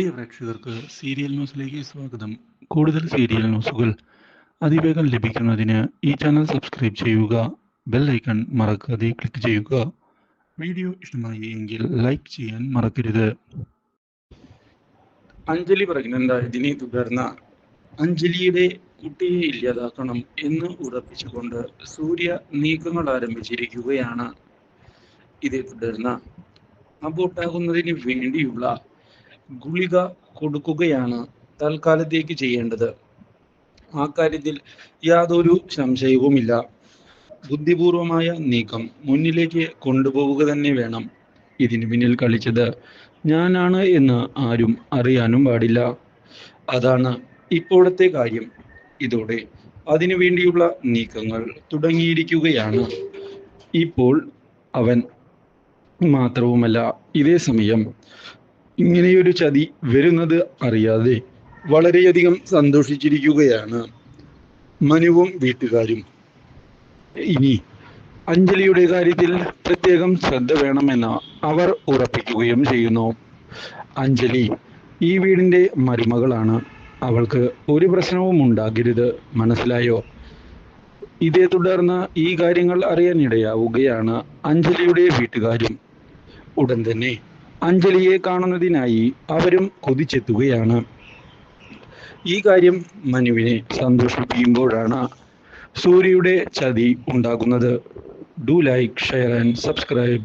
പ്രിയ പ്രേക്ഷകർക്ക് സീരിയൽ ന്യൂസിലേക്ക് സ്വാഗതം. കൂടുതൽ സീരിയൽ ന്യൂസുകൾ അതിവേഗം ലഭിക്കുന്നതിന് ഈ ചാനൽ സബ്സ്ക്രൈബ് ചെയ്യുക ബെൽ ഐക്കൺ മറക്കാതെ ക്ലിക്ക് ചെയ്യുക. വീഡിയോ ഇഷ്ടമായി എങ്കിൽ ലൈക്ക് ചെയ്യാൻ മറക്കരുത്. അഞ്ജലി പ്രഗ്നന്റ് ആയതിനെ തുടർന്ന് അഞ്ജലിയുടെ കുട്ടിയെ ഇല്ലാതാക്കണം എന്ന് ഉറപ്പിച്ചുകൊണ്ട് സൂര്യ നീക്കങ്ങൾ ആരംഭിച്ചിരിക്കുകയാണ്. ഇതേ തുടർന്ന് അബോട്ടാകുന്നതിന് വേണ്ടിയുള്ള ഗുളിക കൊടുക്കുകയാണ് തൽക്കാലത്തേക്ക് ചെയ്യേണ്ടത്. ആ കാര്യത്തിൽ യാതൊരു സംശയവുമില്ല. ബുദ്ധിപൂർവമായ നീക്കം മുന്നിലേക്ക് കൊണ്ടുപോവുക തന്നെ വേണം. ഇതിന് പിന്നിൽ കളിച്ചത് ഞാനാണ് എന്ന് ആരും അറിയാനും പാടില്ല. അതാണ് ഇപ്പോഴത്തെ കാര്യം. ഇതോടെ അതിനു വേണ്ടിയുള്ള നീക്കങ്ങൾ തുടങ്ങിയിരിക്കുകയാണ്. ഇപ്പോൾ അവൻ മാത്രവുമല്ല ഇതേ സമയം ഇങ്ങനെയൊരു ചതി വരുന്നത് അറിയാതെ വളരെയധികം സന്തോഷിച്ചിരിക്കുകയാണ് മനുവും വീട്ടുകാരും. ഇനി അഞ്ജലിയുടെ കാര്യത്തിൽ പ്രത്യേകം ശ്രദ്ധ വേണമെന്ന് അവർ ഉറപ്പിക്കുകയും ചെയ്യുന്നു. അഞ്ജലി ഈ വീടിന്റെ മരുമകളാണ്. അവൾക്ക് ഒരു പ്രശ്നവും ഉണ്ടാകരുത്. മനസ്സിലായോ? ഇതേ തുടർന്ന് ഈ കാര്യങ്ങൾ അറിയാനിടയാവുകയാണ് അഞ്ജലിയുടെ വീട്ടുകാരും. ഉടൻ തന്നെ അഞ്ജലിയെ കാണുന്നതിനായി അവരും കൊതിച്ചെത്തുകയാണ്. ഈ കാര്യം മനുവിനെ സന്തോഷിപ്പിക്കുമ്പോഴാണ് സൂര്യയുടെ ചതി ഉണ്ടാകുന്നത്. Do like share and subscribe